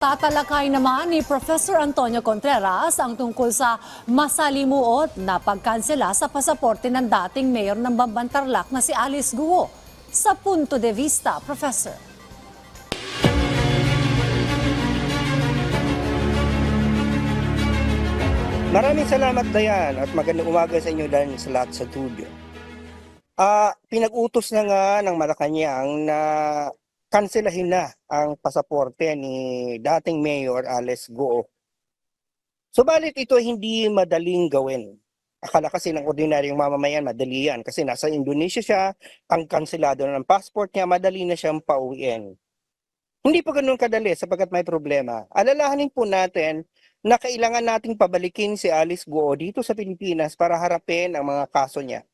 Tatalakay naman ni Professor Antonio Contreras ang tungkol sa masalimuot na pagkansela sa pasaporte ng dating mayor ng Bambantarlak na si Alice Guo. Sa punto de vista, Professor. Maraming salamat Dayan at magandang umaga sa inyo dahil sa lahat sa studio. Ah, pinag-utos na nga ng Malacanang na kanselahin na ang pasaporte ni dating Mayor Alice Goo. Subalit ito hindi madaling gawin. Akala kasi ng ordinaryong mamamayan madali yan kasi nasa Indonesia siya, ang kanselado na ng passport niya, madali na siyang pauwiin. Hindi pa ganun kadali sapagkat may problema. Alalahanin po natin na kailangan nating pabalikin si Alice Guo dito sa Pilipinas para harapin ang mga kaso niya.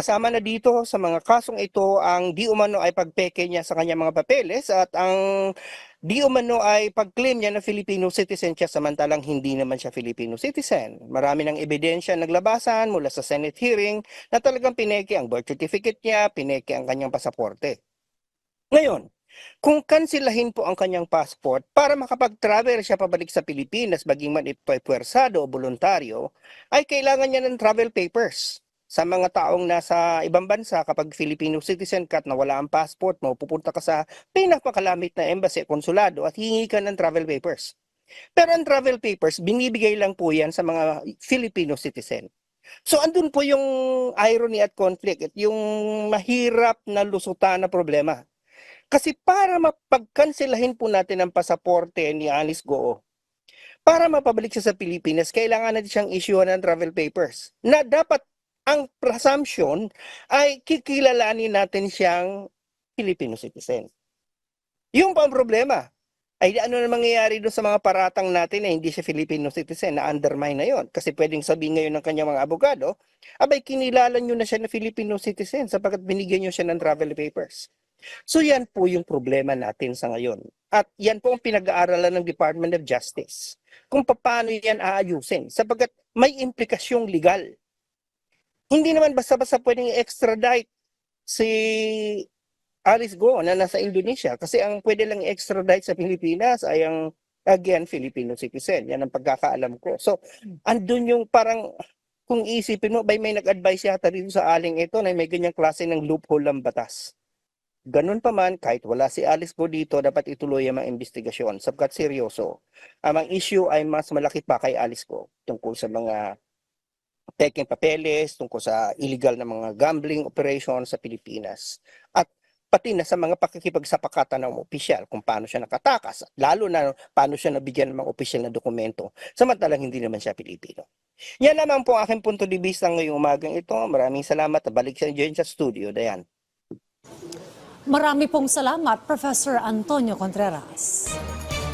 Kasama na dito sa mga kasong ito ang di umano ay pagpeke niya sa kanyang mga papeles at ang di umano ay pag-claim niya na Filipino citizen siya samantalang hindi naman siya Filipino citizen. Marami ng ebidensya naglabasan mula sa Senate hearing na talagang pineke ang birth certificate niya, pineke ang kanyang pasaporte. Ngayon, kung kansilahin po ang kanyang passport para makapag-travel siya pabalik sa Pilipinas, baging man ito ay puwersado o voluntaryo, ay kailangan niya ng travel papers. Sa mga taong nasa ibang bansa, kapag Filipino citizen ka at nawala ang passport mo, pupunta ka sa pinakakalamit na embassy, konsulado at hingi ka ng travel papers. Pero ang travel papers, binibigay lang po yan sa mga Filipino citizen. So andun po yung irony at conflict at yung mahirap na lusutan na problema. Kasi para mapagkanselahin po natin ang pasaporte ni Alice Goo, para mapabalik siya sa Pilipinas, kailangan natin siyang issue ng travel papers. Na dapat ang presumption ay kikilalanin natin siyang Filipino citizen. Yung pa ang problema. Ay ano na mangyayari doon sa mga paratang natin na hindi siya Filipino citizen, na undermine na yon. Kasi pwedeng sabihin ngayon ng kanyang mga abogado, abay kinilala nyo na siya na Filipino citizen sapagkat binigyan nyo siya ng travel papers. So yan po yung problema natin sa ngayon. At yan po ang pinag-aaralan ng Department of Justice. Kung paano yan aayusin. Sapagkat may implikasyong legal. Hindi naman basta-basta pwedeng extradite si Alice Go na nasa Indonesia. Kasi ang pwede lang extradite sa Pilipinas ay ang again Filipino citizen. Yan ang pagkakaalam ko. So andun yung parang kung isipin mo, bay may nag-advise yata dito sa aling ito na may ganyang klase ng loophole ng batas. Ganun pa man, kahit wala si Alice Go dito, dapat ituloy ang mga investigasyon sapagkat seryoso. Ang issue ay mas malaki pa kay Alice Go tungkol sa mga peking papeles, tungkol sa illegal na mga gambling operation sa Pilipinas. At pati na sa mga pakikipagsapakatan ng opisyal kung paano siya nakatakas, at lalo na paano siya nabigyan ng mga opisyal na dokumento, samantalang hindi naman siya Pilipino. Yan naman po aking punto de vista ngayong umagang ito. Maraming salamat. Balik sa dyan sa studio. Dayan. Marami pong salamat, Professor Antonio Contreras.